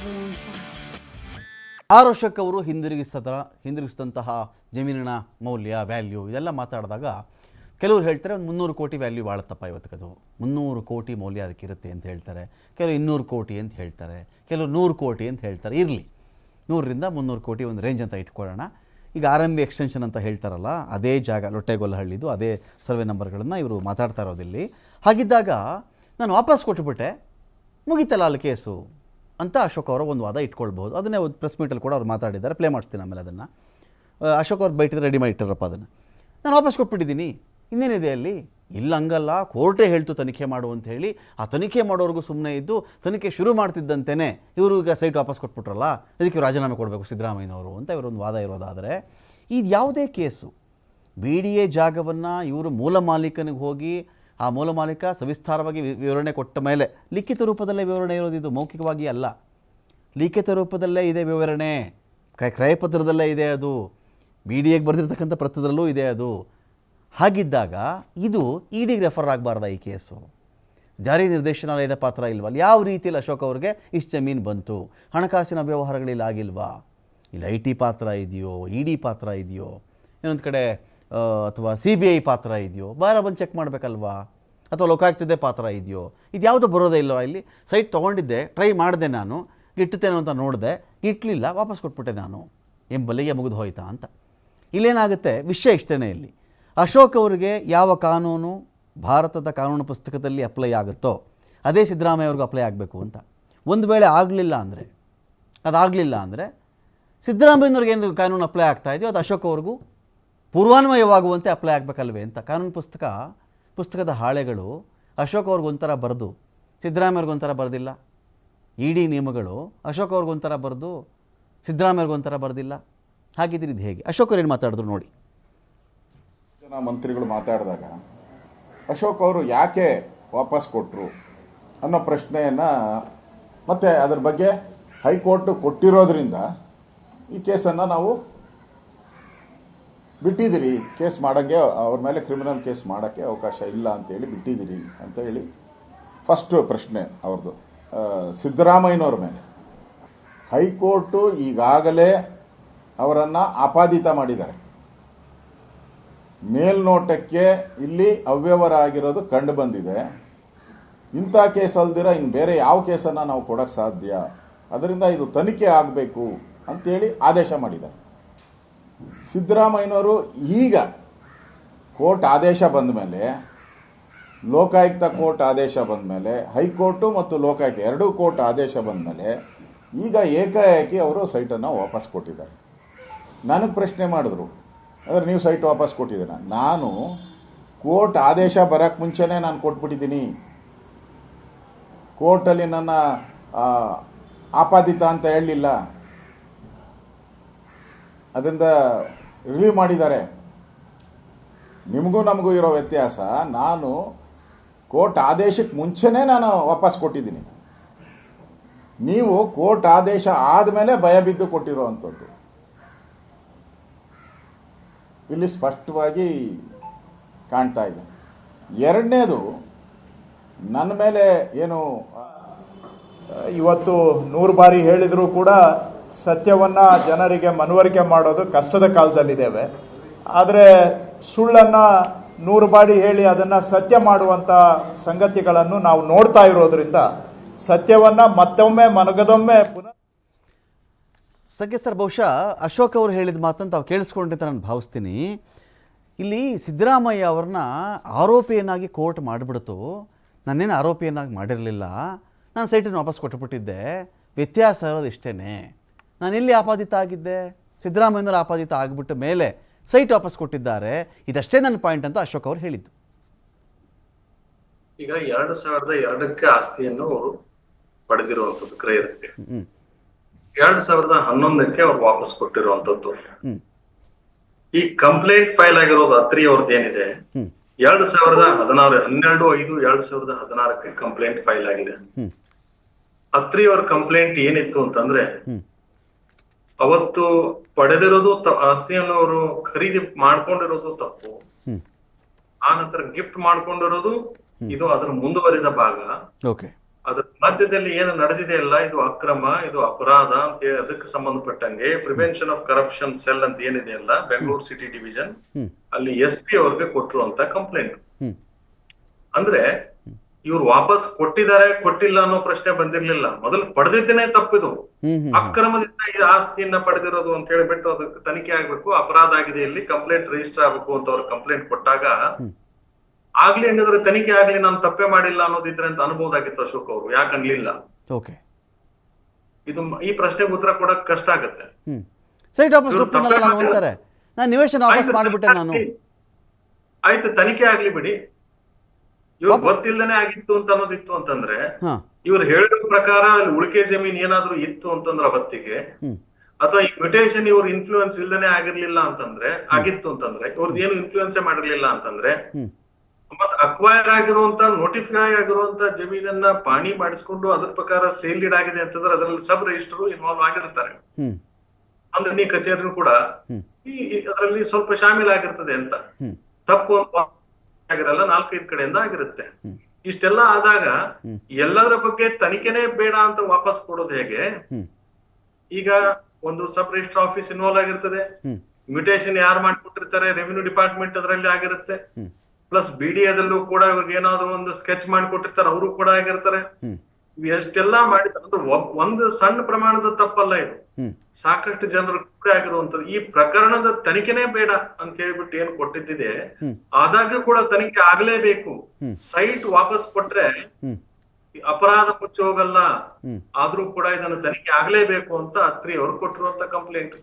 Deadly on fire. R Ashok ಅವರು ಹಿಂದಿರುಗಿಸದ, ಹಿಂದಿರುಗಿಸಿದಂತಹ ಜಮೀನಿನ ಮೌಲ್ಯ ವ್ಯಾಲ್ಯೂ ಇದೆಲ್ಲ ಮಾತಾಡಿದಾಗ ಕೆಲವರು ಹೇಳ್ತಾರೆ ಒಂದು ಮುನ್ನೂರು ಕೋಟಿ ವ್ಯಾಲ್ಯೂ ಬಾಳತ್ತಪ್ಪ ಇವತ್ತಿಗದು ಮುನ್ನೂರು ಕೋಟಿ ಮೌಲ್ಯ ಅದಕ್ಕೆ ಇರುತ್ತೆ ಅಂತ ಹೇಳ್ತಾರೆ. ಕೆಲವರು ಇನ್ನೂರು ಕೋಟಿ ಅಂತ ಹೇಳ್ತಾರೆ. ಕೆಲವರು ನೂರು ಕೋಟಿ ಅಂತ ಹೇಳ್ತಾರೆ. ಇರಲಿ. ನೂರರಿಂದ ಮುನ್ನೂರು ಕೋಟಿ ಒಂದು ರೇಂಜ್ ಅಂತ ಇಟ್ಕೊಳ್ಳೋಣ. ಈಗ ಆರ್ ಎಂ ಬಿ ಎಕ್ಸ್ಟೆನ್ಷನ್ ಅಂತ ಹೇಳ್ತಾರಲ್ಲ, ಅದೇ ಜಾಗ, ಲೊಟ್ಟೆಗೊಲ್ಲಹಳ್ಳಿದು ಅದೇ ಸರ್ವೆ ನಂಬರ್ಗಳನ್ನು ಇವರು ಮಾತಾಡ್ತಾ ಇರೋದಿಲ್ಲಿ. ಹಾಗಿದ್ದಾಗ ನಾನು ವಾಪಸ್ ಕೊಟ್ಟುಬಿಟ್ಟೆ ಮುಗಿತಲ್ಲ ಅಲ್ಲಿ ಕೇಸು ಅಂತ ಅಶೋಕ್ ಅವರ ಒಂದು ವಾದ ಇಟ್ಕೊಳ್ಬೋದು ಅದನ್ನೇ ಒಂದು ಪ್ರೆಸ್ ಮೀಟಲ್ಲಿ ಕೂಡ ಅವ್ರು ಮಾತಾಡಿದ್ದಾರೆ. ಪ್ಲೇ ಮಾಡಿಸ್ತೀನಿ ಆಮೇಲೆ ಅದನ್ನು. ಅಶೋಕ್ ಅವ್ರು ಬೈಟಿದ್ರೆ ರೆಡಿ ಮಾಡಿ ಇಟ್ಟಿರಪ್ಪ ಅದನ್ನು. ನಾನು ವಾಪಸ್ ಕೊಟ್ಬಿಟ್ಟಿದ್ದೀನಿ. ಇನ್ನೇನಿದೆ ಅಲ್ಲಿ? ಇಲ್ಲ ಹಂಗಲ್ಲ, ಕೋರ್ಟೇ ಹೇಳ್ತು ತನಿಖೆ ಮಾಡು ಅಂತ ಹೇಳಿ. ಆ ತನಿಖೆ ಮಾಡೋರ್ಗೂ ಸುಮ್ಮನೆ ಇದ್ದು ತನಿಖೆ ಶುರು ಮಾಡ್ತಿದ್ದಂತೆಯೇ ಇವರು ಈಗ ಸೈಟ್ ವಾಪಸ್ ಕೊಟ್ಬಿಟ್ರಲ್ಲ? ಅದಕ್ಕೆ ರಾಜೀನಾಮೆ ಕೊಡಬೇಕು ಸಿದ್ದರಾಮಯ್ಯನವರು ಅಂತ ಇವರೊಂದು ವಾದ ಇರೋದಾದರೆ. ಇದು ಯಾವುದೇ ಕೇಸು? ಬಿ ಡಿ ಎ ಜಾಗವನ್ನು ಇವರು ಮೂಲ ಮಾಲೀಕನಿಗೆ ಹೋಗಿ ಆ ಮೂಲ ಮಾಲೀಕ ಸವಿಸ್ತಾರವಾಗಿ ವಿವರಣೆ ಕೊಟ್ಟ ಮೇಲೆ ಲಿಖಿತ ರೂಪದಲ್ಲೇ ವಿವರಣೆ ಇರೋದಿದು ಮೌಖಿಕವಾಗಿ ಅಲ್ಲ. ಲಿಖಿತ ರೂಪದಲ್ಲೇ ಇದೆ ವಿವರಣೆ ಕ್ರಯಪತ್ರದಲ್ಲೇ ಇದೆ ಅದು ಬಿ ಡಿ ಎಗೆ ಬರೆದಿರ್ತಕ್ಕಂಥ ಪತ್ರದಲ್ಲೂ ಇದೆ ಅದು. ಹಾಗಿದ್ದಾಗ ಇದು ಇ ಡಿಗೆ ರೆಫರ್ ಆಗಬಾರ್ದ ಈ ಕೇಸು. ಜಾರಿ ನಿರ್ದೇಶನಾಲಯದ ಪಾತ್ರ ಇಲ್ವಾ ಅಲ್ಲಿ ಯಾವ ರೀತಿಯಲ್ಲಿ ಅಶೋಕ್ ಅವ್ರಿಗೆ ಇಷ್ಟು ಜಮೀನು ಬಂತು? ಹಣಕಾಸಿನ ವ್ಯವಹಾರಗಳಿಲ್ಲ ಆಗಿಲ್ವಾ? ಇಲ್ಲಿ ಐ ಟಿ ಪಾತ್ರ ಇದೆಯೋ, ಇ ಡಿ ಪಾತ್ರ ಇದೆಯೋ? ಇನ್ನೊಂದು ಕಡೆ ಅಥವಾ ಸಿ ಬಿ ಐ ಪಾತ್ರ ಇದೆಯೋ ಬಾರ ಬಂದು ಚೆಕ್ ಮಾಡಬೇಕಲ್ವಾ? ಅಥವಾ ಲೋಕಾಯುಕ್ತದೇ ಪಾತ್ರ ಇದೆಯೋ? ಇದು ಯಾವುದೋ ಬರೋದೇ ಇಲ್ಲವಾ ಇಲ್ಲಿ. ಸೈಟ್ ತೊಗೊಂಡಿದ್ದೆ ಟ್ರೈ ಮಾಡಿದೆ ನಾನು. ಗಿಟ್ಟುತ್ತೇನೋ ಅಂತ ನೋಡಿದೆ. ಇಟ್ಟಲಿಲ್ಲ ವಾಪಸ್ ಕೊಟ್ಬಿಟ್ಟೆ ನಾನು. ಎಂಬಲ್ಲಿಗೆ ಮುಗಿದು ಹೋಯ್ತಾ ಅಂತ. ಇಲ್ಲೇನಾಗುತ್ತೆ? ವಿಷಯ ಇಷ್ಟೇ ಇಲ್ಲಿ. ಅಶೋಕ್ ಅವರಿಗೆ ಯಾವ ಕಾನೂನು ಭಾರತದ ಕಾನೂನು ಪುಸ್ತಕದಲ್ಲಿ ಅಪ್ಲೈ ಆಗುತ್ತೋ, ಅದೇ ಸಿದ್ದರಾಮಯ್ಯ ಅವ್ರಿಗೂ ಅಪ್ಲೈ ಆಗಬೇಕು ಅಂತ. ಒಂದು ವೇಳೆ ಆಗಲಿಲ್ಲ ಅಂದರೆ, ಅದಾಗಲಿಲ್ಲ ಅಂದರೆ ಸಿದ್ದರಾಮಯ್ಯನವ್ರಿಗೆ ಏನು ಕಾನೂನು ಅಪ್ಲೈ ಆಗ್ತಾ ಇದೆಯೋ, ಅದು ಅಶೋಕ್ ಅವ್ರಿಗೂ ಪೂರ್ವಾನ್ವಯವಾಗುವಂತೆ ಅಪ್ಲೈ ಆಗಬೇಕಲ್ವೇ ಅಂತ. ಕಾನೂನು ಪುಸ್ತಕ, ಪುಸ್ತಕದ ಹಾಳೆಗಳು, ಅಶೋಕ್ ಅವ್ರಿಗೊಂಥರ ಬರೆದು ಸಿದ್ದರಾಮಯ್ಯವ್ರಿಗೊಂಥರ ಬರೆದಿಲ್ಲ. ಇ ಡಿ ನಿಯಮಗಳು, ಅಶೋಕ್ ಅವ್ರಿಗೊಂಥರ ಬರೆದು ಸಿದ್ದರಾಮಯ್ಯವ್ರಿಗೊಂಥರ ಬರೆದಿಲ್ಲ. ಹಾಗಿದ್ರೆ ಇದು ಹೇಗೆ? ಅಶೋಕ್ ಅವ್ರು ಏನು ಮಾತಾಡಿದ್ರು ನೋಡಿ. ಜನ ಮಂತ್ರಿಗಳು ಮಾತಾಡಿದಾಗ, ಅಶೋಕ್ ಅವರು ಯಾಕೆ ವಾಪಸ್ ಕೊಟ್ಟರು ಅನ್ನೋ ಪ್ರಶ್ನೆಯನ್ನು ಮತ್ತೆ ಅದ್ರ ಬಗ್ಗೆ ಹೈಕೋರ್ಟ್ ಕೊಟ್ಟಿರೋದ್ರಿಂದ ಈ ಕೇಸನ್ನು ನಾವು ಬಿಟ್ಟಿದ್ದೀರಿ, ಕೇಸ್ ಮಾಡೋಂಗೆ, ಅವ್ರ ಮೇಲೆ ಕ್ರಿಮಿನಲ್ ಕೇಸ್ ಮಾಡೋಕ್ಕೆ ಅವಕಾಶ ಇಲ್ಲ ಅಂತೇಳಿ ಬಿಟ್ಟಿದ್ದೀರಿ ಅಂತ ಹೇಳಿ ಫಸ್ಟ್ ಪ್ರಶ್ನೆ ಅವ್ರದ್ದು. ಸಿದ್ದರಾಮಯ್ಯನವ್ರ ಮೇಲೆ. ಹೈಕೋರ್ಟು ಈಗಾಗಲೇ ಅವರನ್ನು ಆಪಾದಿತ ಮಾಡಿದ್ದಾರೆ. ಮೇಲ್ನೋಟಕ್ಕೆ ಇಲ್ಲಿ ಅವ್ಯವಹಾರ ಆಗಿರೋದು ಕಂಡು ಬಂದಿದೆ. ಇಂಥ ಕೇಸ್ ಅಲ್ದಿರ ಇನ್ನು ಬೇರೆ ಯಾವ ಕೇಸನ್ನು ನಾವು ಕೊಡೋಕ್ಕೆ ಸಾಧ್ಯ? ಅದರಿಂದ ಇದು ತನಿಖೆ ಆಗಬೇಕು ಅಂತೇಳಿ ಆದೇಶ ಮಾಡಿದ್ದಾರೆ. ಸಿದ್ದರಾಮಯ್ಯನವರು ಈಗ ಕೋರ್ಟ್ ಆದೇಶ ಬಂದ ಮೇಲೆ, ಲೋಕಾಯುಕ್ತ ಕೋರ್ಟ್ ಆದೇಶ ಬಂದ ಮೇಲೆ, ಹೈಕೋರ್ಟು ಮತ್ತು ಲೋಕಾಯುಕ್ತ ಎರಡೂ ಕೋರ್ಟ್ ಆದೇಶ ಬಂದ ಮೇಲೆ ಈಗ ಏಕಾಏಕಿ ಅವರು ಸೈಟನ್ನು ವಾಪಸ್ ಕೊಟ್ಟಿದ್ದಾರೆ. ನನಗೆ ಪ್ರಶ್ನೆ ಮಾಡಿದ್ರು, ಅಂದರೆ ನೀವು ಸೈಟ್ ವಾಪಸ್ ಕೊಟ್ಟಿದ್ದೀರ? ನಾನು ಕೋರ್ಟ್ ಆದೇಶ ಬರೋಕ್ಕೆ ಮುಂಚೆನೇ ನಾನು ಕೊಟ್ಬಿಟ್ಟಿದ್ದೀನಿ. ಕೋರ್ಟಲ್ಲಿ ನನ್ನ ಆಪಾದಿತ ಅಂತ ಹೇಳಲಿಲ್ಲ. ಅದರಿಂದ ರಿವ್ಯೂ ಮಾಡಿದ್ದಾರೆ. ನಿಮಗೂ ನಮಗೂ ಇರೋ ವ್ಯತ್ಯಾಸ, ನಾನು ಕೋರ್ಟ್ ಆದೇಶಕ್ಕೆ ಮುಂಚೆನೇ ನಾನು ವಾಪಸ್ ಕೊಟ್ಟಿದ್ದೀನಿ. ನೀವು ಕೋರ್ಟ್ ಆದೇಶ ಆದಮೇಲೆ ಭಯ ಬಿದ್ದು ಕೊಟ್ಟಿರುವಂಥದ್ದು. ಇಲ್ಲಿ ಸ್ಪಷ್ಟವಾಗಿ ಕಾಣ್ತಾ ಇದೆ. ಎರಡನೇದು, ನನ್ನ ಮೇಲೆ ಏನು ಇವತ್ತು ನೂರು ಬಾರಿ ಹೇಳಿದರೂ ಕೂಡ ಸತ್ಯವನ್ನ ಜನರಿಗೆ ಮನವರಿಕೆ ಮಾಡೋದು ಕಷ್ಟದ ಕಾಲದಲ್ಲಿದ್ದೇವೆ. ಆದರೆ ಸುಳ್ಳನ್ನ ನೂರು ಬಾಡಿ ಹೇಳಿ ಅದನ್ನ ಸತ್ಯ ಮಾಡುವಂತ ಸಂಗತಿಗಳನ್ನು ನಾವು ನೋಡ್ತಾ ಇರೋದ್ರಿಂದ ಸತ್ಯವನ್ನ ಮತ್ತೊಮ್ಮೆ ಮನಗದೊಮ್ಮೆ ಪುನಃ ಸದ್ಯ ಸರ್, ಬಹುಶಃ ಅಶೋಕ್ ಅವರು ಹೇಳಿದ ಮಾತನ್ನು ತಾವು ಕೇಳಿಸ್ಕೊಂಡಿದ್ದ ನಾನು ಭಾವಿಸ್ತೀನಿ. ಇಲ್ಲಿ ಸಿದ್ದರಾಮಯ್ಯ ಅವ್ರನ್ನ ಆರೋಪಿಯನ್ನಾಗಿ ಕೋರ್ಟ್ ಮಾಡಿಬಿಡ್ತು. ನಾನೇನು ಆರೋಪಿಯನ್ನಾಗಿ ಮಾಡಿರಲಿಲ್ಲ. ನಾನು ಸೈಟನ್ನು ವಾಪಸ್ ಕೊಟ್ಟುಬಿಟ್ಟಿದ್ದೆ ವ್ಯತ್ಯಾಸ ಇರೋದು ಇಷ್ಟೇ ನಾನು ಎಲ್ಲಿ ಆಪಾದಿತ ಆಗಿದ್ದೆ? ಸಿದ್ದರಾಮಯ್ಯನವರು ಆಪಾದಿತ ಆಗಿಬಿಟ್ಟ ಮೇಲೆ ಸೈಟ್ ವಾಪಸ್ ಕೊಟ್ಟಿದ್ದಾರೆ. ಇದಷ್ಟೇ ನನ್ನ ಪಾಯಿಂಟ್ ಅಂತ ಅಶೋಕ್ ಅವರು ಹೇಳಿದ್ದು. ಈಗ ಎರಡ್ ಸಾವಿರದ ಎರಡಕ್ಕೆ ಆಸ್ತಿಯನ್ನು ಅವರು ಪಡೆದಿರುವಂತದ್ದು ಕ್ರಯಕ್ಕೆ ಎರಡ್ ಸಾವಿರದ ಹನ್ನೊಂದಕ್ಕೆ ಅವ್ರು ವಾಪಸ್ ಕೊಟ್ಟಿರುವಂತದ್ದು ಈ ಕಂಪ್ಲೇಂಟ್ ಫೈಲ್ ಆಗಿರೋದು ಅತ್ರಿ ಅವ್ರದ್ದು ಏನಿದೆ? ಎರಡ್ ಸಾವಿರದ ಹದಿನಾರು ಹನ್ನೆರಡು ಐದು ಎರಡ್ ಸಾವಿರದ ಹದಿನಾರಕ್ಕೆ ಕಂಪ್ಲೇಂಟ್ ಫೈಲ್ ಆಗಿದೆ. ಅತ್ರಿ ಅವ್ರ ಕಂಪ್ಲೇಂಟ್ ಏನಿತ್ತು ಅಂತಂದ್ರೆ ಅವತ್ತು ಪಡೆದಿರೋದು ಆಸ್ತಿಯನ್ನು ಅವರು ಖರೀದಿ ಮಾಡ್ಕೊಂಡಿರೋದು ತಪ್ಪು. ಆ ನಂತರ ಗಿಫ್ಟ್ ಮಾಡ್ಕೊಂಡಿರೋದು ಇದು ಅದರ ಮುಂದುವರಿದ ಭಾಗ. ಅದ್ರ ಮಧ್ಯದಲ್ಲಿ ಏನು ನಡೆದಿದೆ ಅಲ್ಲ ಇದು ಅಕ್ರಮ ಇದು ಅಪರಾಧ ಅಂತ ಹೇಳಿ ಅದಕ್ಕೆ ಸಂಬಂಧಪಟ್ಟಂಗೆ ಪ್ರಿವೆನ್ಷನ್ ಆಫ್ ಕರಪ್ಷನ್ ಸೆಲ್ ಅಂತ ಏನಿದೆ ಅಲ್ಲ ಬೆಂಗಳೂರು ಸಿಟಿ ಡಿವಿಷನ್ ಅಲ್ಲಿ ಎಸ್ ಪಿ ಅವ್ರಿಗೆ ಕೊಟ್ಟರು ಅಂತ ಕಂಪ್ಲೇಂಟ್ ಅಂದ್ರೆ ಇವ್ರು ವಾಪಸ್ ಕೊಟ್ಟಿದ್ದಾರೆ ಕೊಟ್ಟಿಲ್ಲ ಅನ್ನೋ ಪ್ರಶ್ನೆ ಬಂದಿರ್ಲಿಲ್ಲ. ಮೊದಲು ಪಡೆದಿದ್ದೇನೆ ತಪ್ಪಿದು ಅಕ್ರಮದಿಂದ ಈ ಆಸ್ತಿಯನ್ನ ಪಡೆದಿರೋದು ಅಂತ ಹೇಳಿಬಿಟ್ಟು ಅದಕ್ಕೆ ತನಿಖೆ ಆಗ್ಬೇಕು. ಅಪರಾಧ ಆಗಿದೆ ಇಲ್ಲಿ. ಕಂಪ್ಲೇಂಟ್ ರಿಜಿಸ್ಟರ್ ಆಗ್ಬೇಕು ಅಂತ ಅವ್ರು ಕಂಪ್ಲೇಂಟ್ ಕೊಟ್ಟಾಗ ಆಗ್ಲಿ ಹಂಗಾದ್ರೆ ತನಿಖೆ ಆಗ್ಲಿ ನಾನು ತಪ್ಪೇ ಮಾಡಿಲ್ಲ ಅನ್ನೋದಿದ್ರೆ ಅಂತ ಅನ್ಬೋದಾಗಿತ್ತು ಅಶೋಕ್ ಅವರು. ಯಾಕೆ ಅನ್ಲಿಲ್ಲ? ಓಕೆ. ಇದು ಈ ಪ್ರಶ್ನೆಗೆ ಉತ್ತರ ಕೊಡಕ್ ಕಷ್ಟ ಆಗತ್ತೆ. ಸೈಟ್ ವಾಪಸ್ ನಾನು ನಿವೇಶನ ವಾಪಸ್ ಮಾಡಿಬಿಟ್ಟೆ ನಾನು. ತನಿಖೆ ಆಯ್ತು ತನಿಖೆ ಆಗ್ಲಿ ಬಿಡಿ. ಇವ್ರು ವಾಪಸ್- ಆಗಿತ್ತು ಅಂತ ಅನ್ನೋದಿತ್ತು ಅಂತಂದ್ರೆ ಇವ್ರು ಹೇಳಿದ ಪ್ರಕಾರ ಅಲ್ಲಿ ಉಳಿಕೆ ಜಮೀನ್ ಏನಾದ್ರೂ ಇತ್ತು ಅಂತಂದ್ರ ಅವತ್ತಿಗೆ ಅಥವಾ ಈ ಮ್ಯೂಟೇಷನ್ ಇವ್ರ ಇನ್ಫ್ಲೂಯೆನ್ಸ್ ಇಲ್ದೇನೆ ಆಗಿರ್ಲಿಲ್ಲ ಅಂತಂದ್ರೆ ಆಗಿತ್ತು ಅಂತಂದ್ರೆ ಇವ್ರದ್ದು ಏನು ಇನ್ಫ್ಲೂಯೆನ್ಸ್ ಮಾಡಿರ್ಲಿಲ್ಲ ಅಂತಂದ್ರೆ ಮತ್ತ ಮತ್ ಅಕ್ವೈರ್ ಆಗಿರುವಂತ ನೋಟಿಫೈ ಆಗಿರುವಂತ ಜಮೀನನ್ನ ಪಾಣಿ ಮಾಡಿಸ್ಕೊಂಡು ಅದ್ರ ಪ್ರಕಾರ ಸೇಲ್ ಡೀಡ್ ಆಗಿದೆ ಅಂತಂದ್ರೆ ಅದರಲ್ಲಿ ಸಬ್ ರಿಜಿಸ್ಟರ್ ಇನ್ವಾಲ್ವ್ ಆಗಿರ್ತಾರೆ. ಅಂದ್ರೆ ನೀ ಕಚೇರಿನೂ ಕೂಡ. ಈ ಅದರಲ್ಲಿ ಸ್ವಲ್ಪ ಶಾಮೀಲ್ ಆಗಿರ್ತದೆ ಅಂತ. ತಪ್ಪು ಅಂತ ಆಗಿರಲ್ಲ ನಾಲ್ಕೈದು ಕಡೆಯಿಂದ ಆಗಿರುತ್ತೆ. ಇಷ್ಟೆಲ್ಲ ಆದಾಗ. ಎಲ್ಲದರ ಬಗ್ಗೆ ತನಿಖೆನೆ ಬೇಡ ಅಂತ ವಾಪಸ್ ಕೊಡೋದು ಹೇಗೆ? ಈಗ ಒಂದು ಸಬ್ ರಿಜಿಸ್ಟರ್ ಆಫೀಸ್ ಇನ್ವಾಲ್ವ್ ಆಗಿರ್ತದೆ. ಹ್ಮ್. ಮ್ಯೂಟೇಷನ್ ಯಾರು ಮಾಡ್ಕೊಟ್ಟಿರ್ತಾರೆ? ರೆವಿನ್ಯೂ ಡಿಪಾರ್ಟ್ಮೆಂಟ್ ಅದರಲ್ಲಿ ಆಗಿರುತ್ತೆ. ಪ್ಲಸ್ ಬಿಡಿಎದಲ್ಲೂ ಕೂಡ ಇವ್ರಿಗೆ ಏನಾದ್ರು ಒಂದು ಸ್ಕೆಚ್ ಮಾಡಿಕೊಟ್ಟಿರ್ತಾರೆ ಅವರು ಕೂಡ ಆಗಿರ್ತಾರೆ. ಎಷ್ಟೆಲ್ಲ ಮಾಡಿದ ಅಂದ್ರೆ ಒಂದು ಸಣ್ಣ ಪ್ರಮಾಣದ ತಪ್ಪಲ್ಲ ಇದು. ಸಾಕಷ್ಟು ಜನರು ಕೂಡ ಆಗಿರುವಂತದ್ದು ಈ ಪ್ರಕರಣದ ತನಿಖೆನೆ ಬೇಡ ಅಂತ ಹೇಳ್ಬಿಟ್ಟು ಏನ್ ಕೊಟ್ಟಿದ್ದಿದೆ ಆದಾಗ ಆದಾಗ್ಯೂ ಕೂಡ ತನಿಖೆ ಆಗ್ಲೇಬೇಕು. ಸೈಟ್ ವಾಪಸ್ ಕೊಟ್ರೆ ಅಪರಾಧ ಮುಚ್ಚಿ ಹೋಗಲ್ಲ ಆದ್ರೂ ಕೂಡ ಇದನ್ನ ತನಿಖೆ ಆಗ್ಲೇಬೇಕು ಅಂತ ಅತ್ರಿ ಅವರು ಕೊಟ್ಟಿರುವಂತ ಕಂಪ್ಲೇಂಟ್.